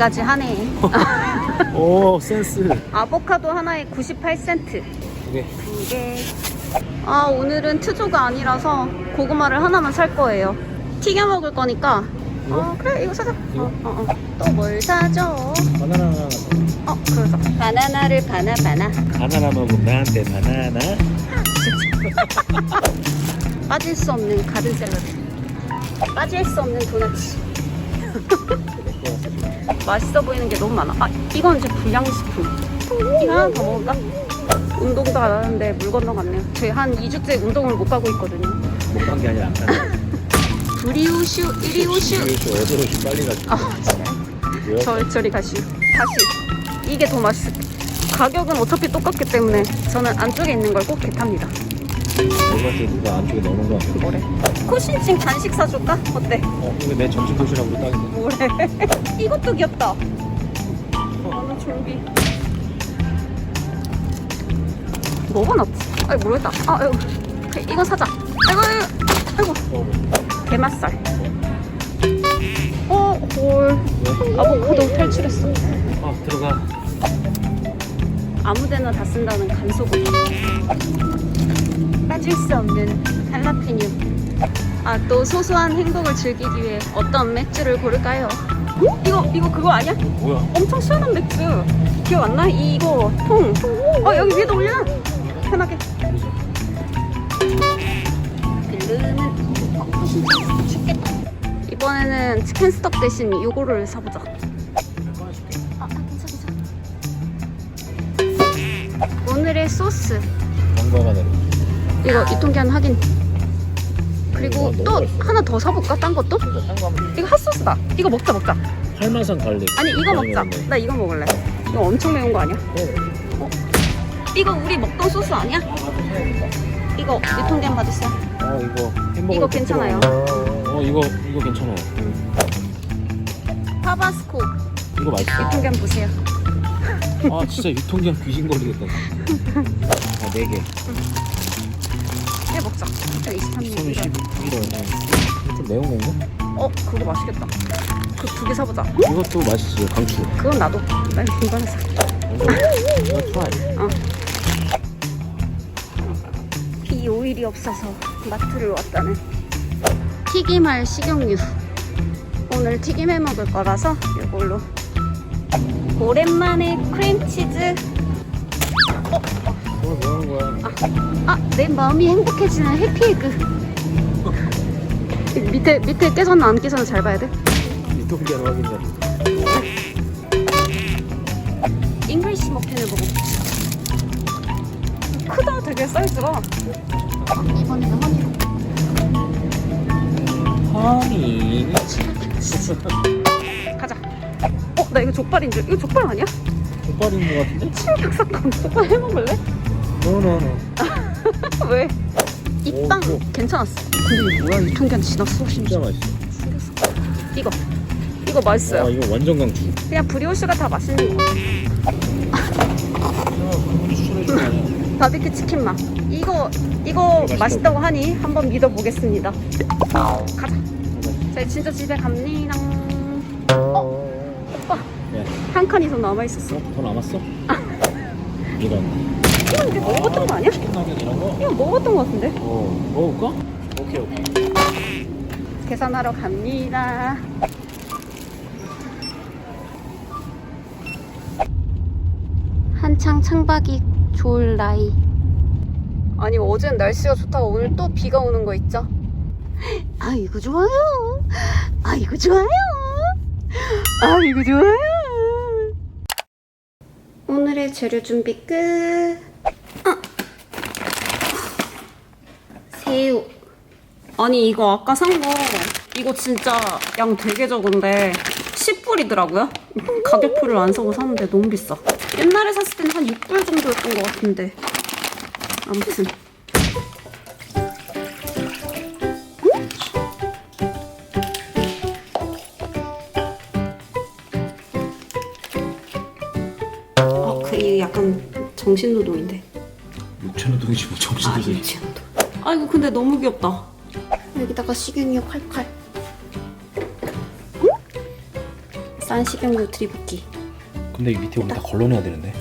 가지 하네. 오 센스 아보카도 하나에 98센트. 두개 이게 아 오늘은 트조가 아니라서 고구마를 하나만 살 거예요. 튀겨 먹을 거니까. 어 그래 이거 사자. 이거? 어, 어, 어. 또 뭘 사죠? 바나나 하나 어 그러자. 바나나를 바나 바나. 바나나 먹으면 나한테 바나나 빠질 수 없는 가든 샐러드. 빠질 수 없는 도넛. 맛있어 보이는 게 너무 많아. 아 이건 이제 불량식품. 이거 하나 더 먹을까? 운동도 안 하는데 물 건너갔네요. 저희 한 2주째 운동을 못 가고 있거든요. 못 간 게 아니라 안 가네 브리우슈, 이리우슈. 어디로 좀 빨리 가지 아, 진짜. 저리 가시오. 다시. 이게 더 맛있을 가격은 어차피 똑같기 때문에 저는 안쪽에 있는 걸꼭 개탑니다. 너한테 누가 안쪽에 넣는 거 같아 뭐래? 코신칭 간식 사줄까? 어때? 어 이거 내 점심 도시락으로 딱인데 뭐래? 이것도 귀엽다. 나는 준비. 뭐가 낫지? 아이 모르겠다. 아, 아이고. 그래, 이거 사자. 아이고, 아이고. 어 게맛살. 어, 헐. 아보카도 탈출했어. 아 들어가 아무데나 다 쓴다는 간소금. 빠질 수 없는 할라피뇨. 아, 또 소소한 행복을 즐기기 위해 어떤 맥주를 고를까요? 이거, 이거 그거 아니야? 뭐야 엄청 시원한 맥주. 기억 안 나? 이거 통. 어, 여기 위에다 올려놔. 편하게. 어. 이번에는 치킨 스톡 대신 요거를 사보자. 아, 아 괜찮아, 괜찮아. 오늘의 소스. 건강하 내 이거 유통기한 확인. 그리고 어, 또. 하나 더 사볼까? 딴 것도? 진짜 딴거 한번 이거 핫소스다. 이거 먹자, 먹자. 팔마산 갈릭 아니, 이거 먹자. 네, 네. 나 이거 먹을래. 이거 엄청 매운 거 아니야? 어. 이거 우리 먹던 소스 아니야? 이거 유통기한 받았어요. 어 이거 햄버거 이거 괜찮아요. 어 이거 이거 괜찮아요 타바스코 이거 맛있어 유통기한 보세요. 아 진짜 유통기한 귀신 걸리겠다 아네개 해 먹자. 23년. 2011월 좀 매운 건가? 어 그거 맛있겠다. 그 두 개 사보자. 이것도 맛있지 강추 그건 나도. 난 이거는 사. 이거 트라이 이 오일이 없어서 마트를 왔다는. 튀김할 식용유. 오늘 튀김 해 먹을 거라서 이걸로. 오랜만에 크림치즈. 오늘 뭐 하는 거야? 아, 내 마음이 행복해지는 해피에그. 밑에 밑에 깨졌나 안 깨졌나 잘 봐야 돼. 유통기한 확인자 잉글리시 머핀을 먹어. 크다 되게 사이즈가. 아, 이번에는 허니로. 허니 가자. 어, 나 이거 족발인 줄. 이거 족발 아니야? 족발인 거 같은데? 충격 사건. 족발 해 먹을래? 노노노 왜? 입빵 오, 오. 괜찮았어. 근데 이거 뭐야? 유통기한 지났어. 진짜 맛있어 숨겼어. 이거. 이거 맛있어요. 아 이거 완전 강추 그냥 브리오슈가 다 맛있는 거. 아니야? 바비큐 치킨 맛. 이거 이거 맛있다고. 맛있다고 하니 한번 믿어보겠습니다. 가자. 저희 진짜 집에 갑니다. 오빠 네. 한 칸이 더 남아 있었어. 어? 더 남았어? 이런 이거 우리 먹어봤던 거 아니야? 치킨 나겟 이런 거? 이거 먹어봤던 거 같은데? 어 먹을까? 오케이 오케이 계산하러 갑니다. 한창 창밖이 좋을 나이. 아니 어제는 날씨가 좋다가 오늘 또 비가 오는 거 있죠? 아이고 좋아요. 아이고 좋아요. 아이고 좋아요. 오늘의 재료 준비 끝. 아. 새우. 아니 이거 아까 산 거 이거 진짜 양 되게 적은데 10불이더라고요. 가격표를 안 사고 샀는데 너무 비싸. 옛날에 샀을 때는 한 6불 정도였던 것 같은데. 아무튼. 아, 그 약간 정신노동인데. 육체노동이지 뭐 아, 정신도지 유치원도. 아, 이거 근데 너무 귀엽다. 여기다가 식용유 콸콸. 싼 식용유 드리붓기. 근데 이 밑에 우리 다 걸러내야 되는데.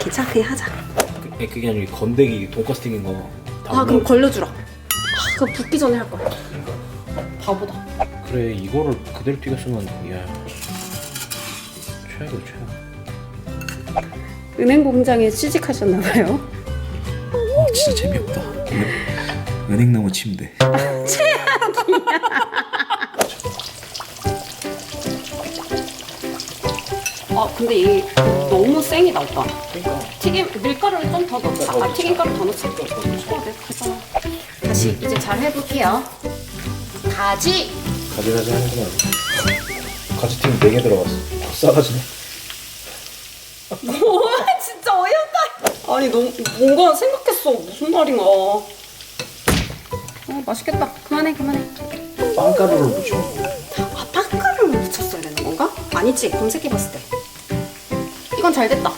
괜찮아, 그냥 하자. 그, 그게 아니라 이 건더기 돈가스 튀긴 거. 다 아, 그럼. 걸려주라. 아, 그거 붓기 전에 할 거야. 바보다. 그래 이거를 그대로 튀겼으면 야 최악이야 최악. 은행 공장에 취직하셨나봐요. 어 진짜 재미없다. 은행나무 침대. 아, 근데 이 너무 생이다, 오빠. 그러니까. 튀김, 밀가루를 좀 더 넣자. 아, 튀김가루 더 넣자. 어, 네, 괜찮아. 다시 이제 잘 해볼게요. 가지! 가지가지 하는구나. 가지 튀김 4개 들어갔어. 싸가지네. 뭐야 진짜 어이없다 아니 너무 뭔가 생각했어 무슨 말인가 어 맛있겠다 그만해 그만해 빵가루를 묻혀. 아 빵가루를 묻혔어야 되는 건가? 아니지 검색해봤을 때 이건 잘 됐다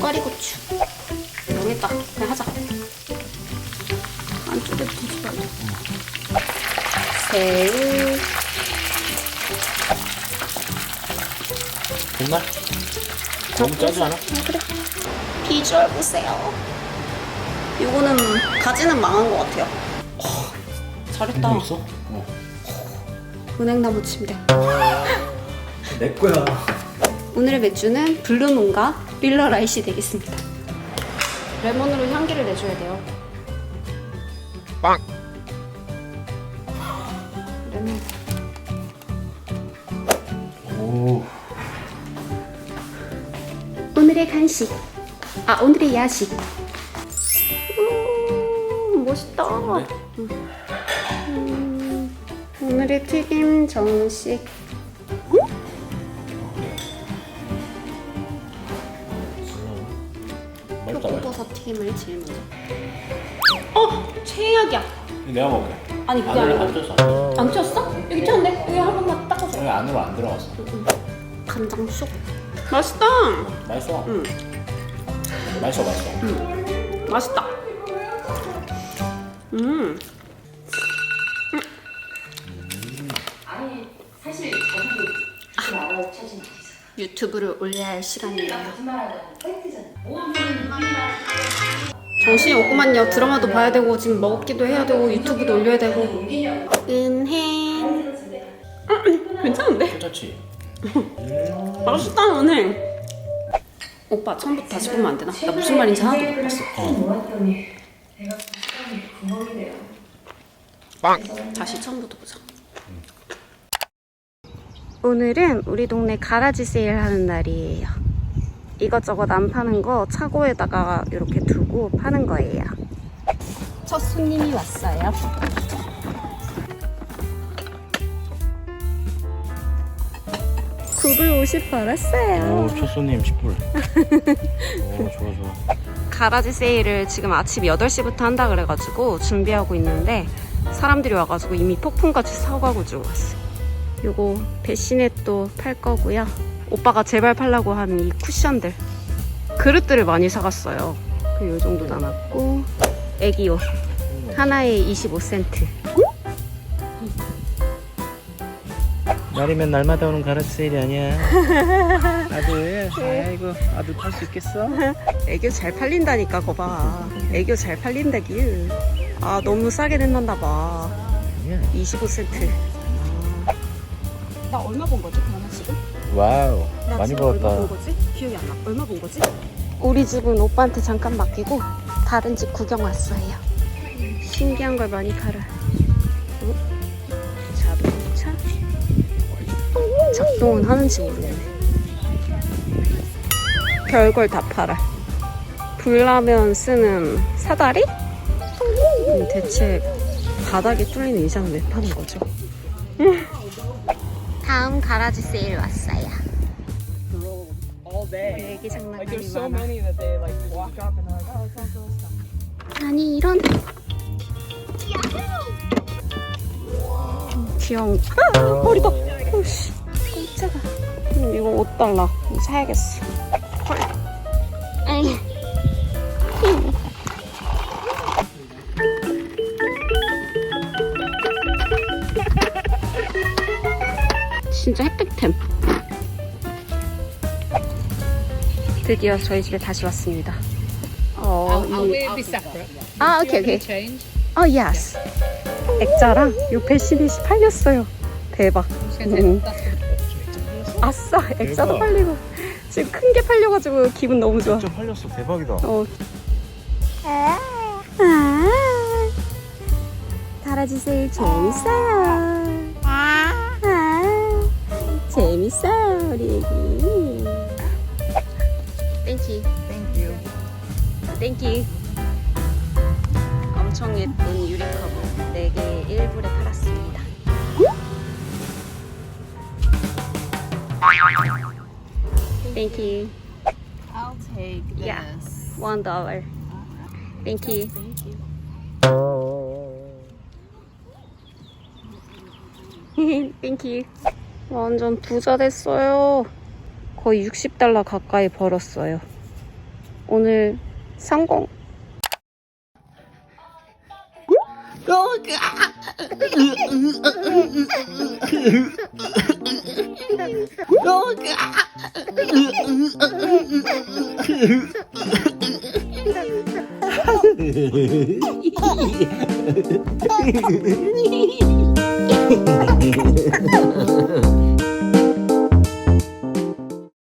꽈리고추 망했다 그냥 하자 안쪽에 붙이지 말자 새우 됐나? 너무 짜지 않아? 아, 그래 비주얼 보세요 이거는 가지는 망한 것 같아요 어, 잘했다 뭐 있어? 어. 은행나무 침대. 내 거야. 오늘의 맥주는 블루문과 빌러라이시 되겠습니다. 레몬으로 향기를 내줘야 돼요. 빵. 레몬. 오. 오늘의 간식. 아 오늘의 야식. 음, 멋있다. 음, 오늘의 튀김 정식 맛있다 맛있다. 표고버섯 튀김을 제일 먼저 어! 최악이야 내가 먹을게. 아니 그게 안으로 아니라 안. 안 튀었어? 여기 튀었네 여기 한 번만 닦아줘 여기 안으로 안 들어갔어. 간장 쑥 맛있다 맛있어. 응 맛있어 맛있어. 맛있다. 음. 유튜브를 올려야 할 시간이에요. 정신이 없구만요. 드라마도 봐야 되고 지금 먹기도 해야 되고 유튜브도 올려야 되고. 은행. 음, 괜찮은데? 괜찮지? 맛있다 오늘. 오빠 처음부터 다시 보면 안 되나? 나 무슨 말인지 하나도 못 봤어. 빵. 다시 처음부터 보자. 오늘은 우리 동네 가라지 세일 하는 날이에요. 이것저것 안 파는 거 차고에다가 이렇게 두고 파는 거예요. 첫 손님이 왔어요. 굽을 50 벌었어요. 오 첫 손님 10불. 오 좋아 좋아. 가라지 세일을 지금 아침 8시부터 한다 그래가지고 준비하고 있는데 사람들이 와가지고 이미 폭풍같이 사가고 주고 왔어요. 요거 대신에 또 팔 거고요. 오빠가 제발 팔라고 한 이 쿠션들 그릇들을 많이 사갔어요. 그요 정도 남았고 애기 옷 하나에 25센트. 날이면 날마다 오는 가라지 세일이 아니야. 아들, 아이고 아들 탈수 있겠어? 애교 잘 팔린다니까 거봐. 애교 잘 팔린다기. 아 너무 싸게 낸단다 봐. 아니야. 25센트. 나 얼마 본 거지 그러면 지금? 와우, 나 많이 지금 얼마 벌었다. 본 거지? 기억이 안 나. 얼마 본 거지? 우리 집은 오빠한테 잠깐 맡기고 다른 집 구경 왔어요. 신기한 걸 많이 팔아. 어? 자동차? 작동은 하는지 모르겠네. 별걸 다 팔아. 불나면 쓰는 사다리? 음, 대체 바닥에 뚫리는 의자는 왜 파는 거죠? 다음 가라지 세일 왔어요. all day. 애기 장난감이 많아. many that they like walk up and they're like, oh, it's all girls stuff. 아니 이런 귀여운 아, 머리다 오씨 깜짝아 음, 이거 5달러 이거 사야겠어 아이. 드디어 저희 집에 다시 왔습니다. 어, I'll, 이, we'll be separate. 아, 오케이, 오케이. 어, 예스. 액자랑 요 배시릿이 팔렸어요. 대박. 음. 아싸, 액자도 대박. 팔리고. 지금 큰 게 팔려가지고 기분 너무 좋아. 좀 팔렸어 대박이다 어. 아, 달아주세요. 재밌어요. 아, 재밌어요, 우리 애기. 땡큐. Thank you. 땡큐. 엄청 예쁜 유리컵을 4개 1불에 팔았습니다. 땡큐. I'll take this. Yeah. One dollar. Thank you. Thank you. 땡큐. 완전 부자 됐어요. 거의 60달러 가까이 벌었어요. 오늘 성공!